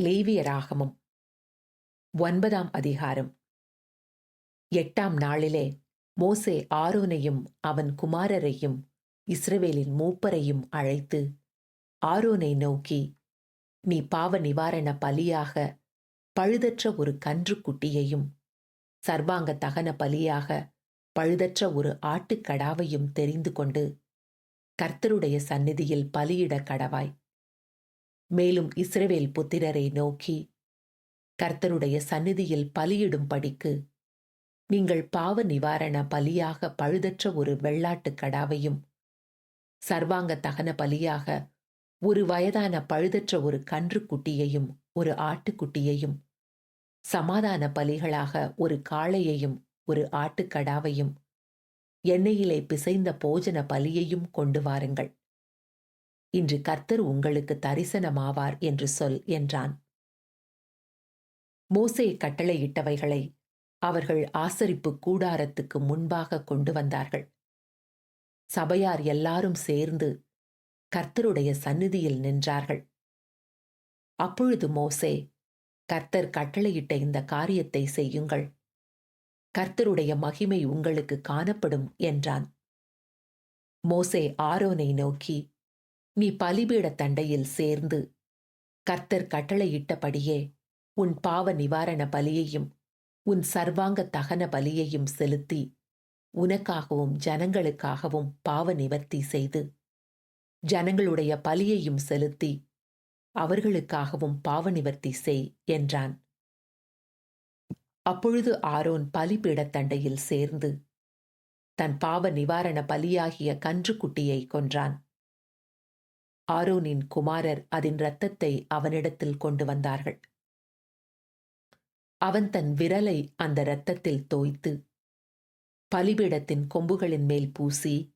லேவியராகமம். ஒன்பதாம் அதிகாரம். எட்டாம் நாளிலே மோசே ஆரோனையும் அவன் குமாரரையும் இஸ்ரவேலின் மூப்பரையும் அழைத்து ஆரோனை நோக்கி நீ பாவ நிவாரண பலியாக பழுதற்ற ஒரு கன்றுக்குட்டியையும் சர்வாங்க தகன பலியாக பழுதற்ற ஒரு ஆட்டுக்கடாவையும் தெரிந்து கொண்டு கர்த்தருடைய சந்நிதியில் பலியிட கடவாய். மேலும் இஸ்ரவேல் புத்திரரை நோக்கி கர்த்தருடைய சந்நிதியில் பலியிடும்படிக்கு நீங்கள் பாவ நிவாரண பலியாக பழுதற்ற ஒரு வெள்ளாட்டுக் கடாவையும் சர்வாங்க தகன பலியாக ஒரு வயதான பழுதற்ற ஒரு கன்றுக்குட்டியையும் ஒரு ஆட்டுக்குட்டியையும் சமாதான பலிகளாக ஒரு காளையையும் ஒரு ஆட்டுக்கடாவையும் எண்ணெயிலே பிசைந்த போஜன பலியையும் கொண்டு வாருங்கள். இன்று கர்த்தர் உங்களுக்கு தரிசனமாவார் என்று சொல் என்றான். மோசே கட்டளையிட்டவைகளை அவர்கள் ஆசரிப்பு கூடாரத்துக்கு முன்பாக கொண்டு வந்தார்கள். சபையார் எல்லாரும் சேர்ந்து கர்த்தருடைய சந்நிதியில் நின்றார்கள். அப்பொழுது மோசே கர்த்தர் கட்டளையிட்ட இந்த காரியத்தை செய்யுங்கள். கர்த்தருடைய மகிமை உங்களுக்கு காணப்படும் என்றான். மோசே ஆரோனை நோக்கி நீ பலிபீட தண்டையில் சேர்ந்து கர்த்தர் கட்டளையிட்டபடியே உன் பாவ நிவாரண பலியையும் உன் சர்வாங்க தகன பலியையும் செலுத்தி உனக்காகவும் ஜனங்களுக்காகவும் பாவ நிவர்த்தி செய்து ஜனங்களுடைய பலியையும் செலுத்தி அவர்களுக்காகவும் பாவ நிவர்த்தி செய் என்றான். அப்பொழுது ஆரோன் பலிபீடத்தண்டையில் சேர்ந்து தன் பாவ நிவாரண பலியாகிய கன்றுக்குட்டியை கொன்றான். ஆரோனின் குமாரர் அதன் இரத்தத்தை அவனிடத்தில் கொண்டு வந்தார்கள். அவன் தன் விரலை அந்த இரத்தத்தில் தோய்த்து பலிபீடத்தின் கொம்புகளின் மேல் பூசி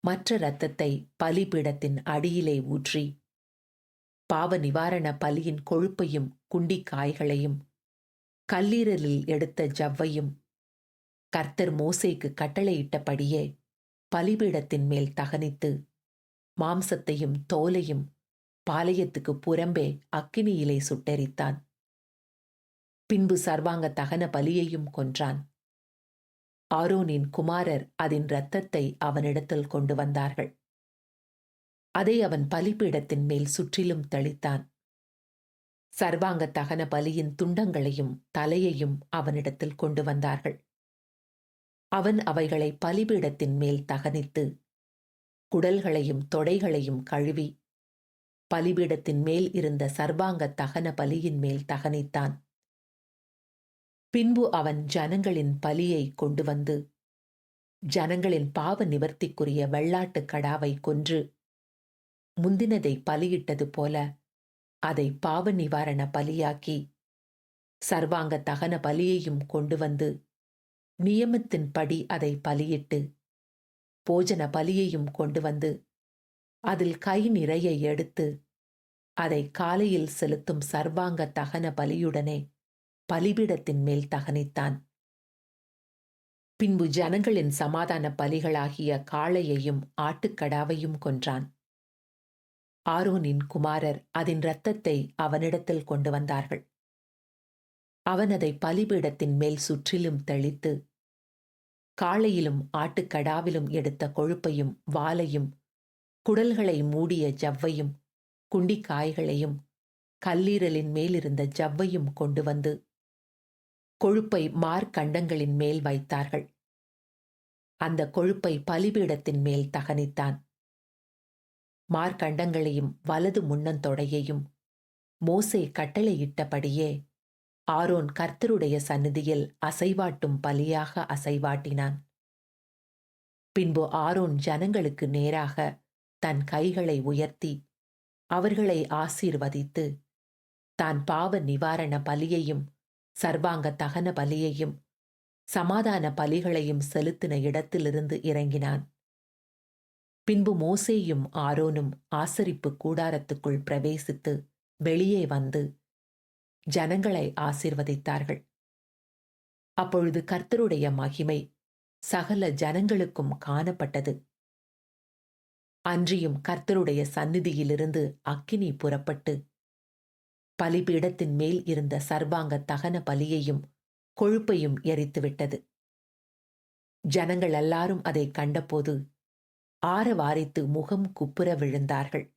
மற்ற இரத்தத்தை பலிபீடத்தின் அடியிலே ஊற்றி பாவ நிவாரண பலியின் கொழுப்பையும் குண்டிக்காய்களையும் கல்லீரலில் எடுத்த ஜவ்வையும் கர்த்தர் மோசைக்கு கட்டளையிட்டபடியே பலிபீடத்தின் மேல் தகனித்து மாம்சத்தையும் தோலையும் பாளையத்துக்கு புறம்பே அக்கினியிலே சுட்டெரித்தான். பின்பு சர்வாங்க தகன பலியையும் கொன்றான். ஆரோனின் குமாரர் அதன் இரத்தத்தை அவனிடத்தில் கொண்டு வந்தார்கள். அதை அவன் பலிப்பீடத்தின் மேல் சுற்றிலும் தெளித்தான். சர்வாங்க தகன பலியின் துண்டங்களையும் தலையையும் அவனிடத்தில் கொண்டு வந்தார்கள். அவன் அவைகளை பலிபீடத்தின் மேல் தகனித்து குடல்களையும் தொடைகளையும் கழுவி பலிபீடத்தின் மேல் இருந்த சர்வாங்க தகன பலியின் மேல் தகனித்தான். பின்பு அவன் ஜனங்களின் பலியை கொண்டு வந்து ஜனங்களின் பாவ நிவர்த்திக்குரிய வெள்ளாட்டுக் கடாவை கொன்று முந்தினதை பலியிட்டது போல அதை பாவ நிவாரண பலியாக்கி சர்வாங்க தகன பலியையும் கொண்டு வந்து நியமத்தின்படி அதை பலியிட்டு போஜன பலியையும் கொண்டு வந்து அதில் கை நிறைய எடுத்து அதை காலையில் செலுத்தும் சர்வாங்க தகன பலியுடனே பலிபீடத்தின் மேல் தகனித்தான். பின்பு ஜனங்களின் சமாதான பலிகளாகிய காளையையும் ஆட்டுக்கடாவையும் கொன்றான். ஆரோனின் குமாரர் அதன் இரத்தத்தை அவனிடத்தில் கொண்டு வந்தார்கள். அவன் அதை பலிபீடத்தின் மேல் சுற்றிலும் தெளித்து காளையிலும் ஆட்டுக்கடாவிலும் எடுத்த கொழுப்பையும் வாலையும் குடல்களை மூடிய ஜவ்வையும் குண்டிக்காய்களையும் கல்லீரலின் மேலிருந்த ஜவ்வையும் கொண்டு வந்து கொழுப்பை மார்க்கண்டங்களின் மேல் வைத்தார்கள். அந்த கொழுப்பை பலிபீடத்தின் மேல் தகனித்தான். மார்க்கண்டங்களையும் வலது முன்னந்தொடையையும் மோசே கட்டளையிட்டபடியே ஆரோன் கர்த்தருடைய சந்நிதியில் அசைவாட்டும் பலியாக அசைவாட்டினான். பின்பு ஆரோன் ஜனங்களுக்கு நேராக தன் கைகளை உயர்த்தி அவர்களை ஆசீர்வதித்து தான் பாவ நிவாரண பலியையும் சர்வாங்க தகன பலியையும் சமாதான பலிகளையும் செலுத்தின இடத்திலிருந்து இறங்கினான். பின்பு மோசேயும் ஆரோனும் ஆசரிப்பு கூடாரத்துக்குள் பிரவேசித்து வெளியே வந்து ஜனங்களை ஆசிர்வதித்தார்கள். அப்பொழுது கர்த்தருடைய மகிமை சகல ஜனங்களுக்கும் காணப்பட்டது. அன்றியும் கர்த்தருடைய சந்நிதியிலிருந்து அக்கினி புறப்பட்டு பலிபீடத்தின் மேல் இருந்த சர்வாங்க தகன பலியையும் கொழுப்பையும் எரித்துவிட்டது. ஜனங்கள் எல்லாரும் அதை கண்டபோது ஆரவாரித்து முகம் குப்புற விழுந்தார்கள்.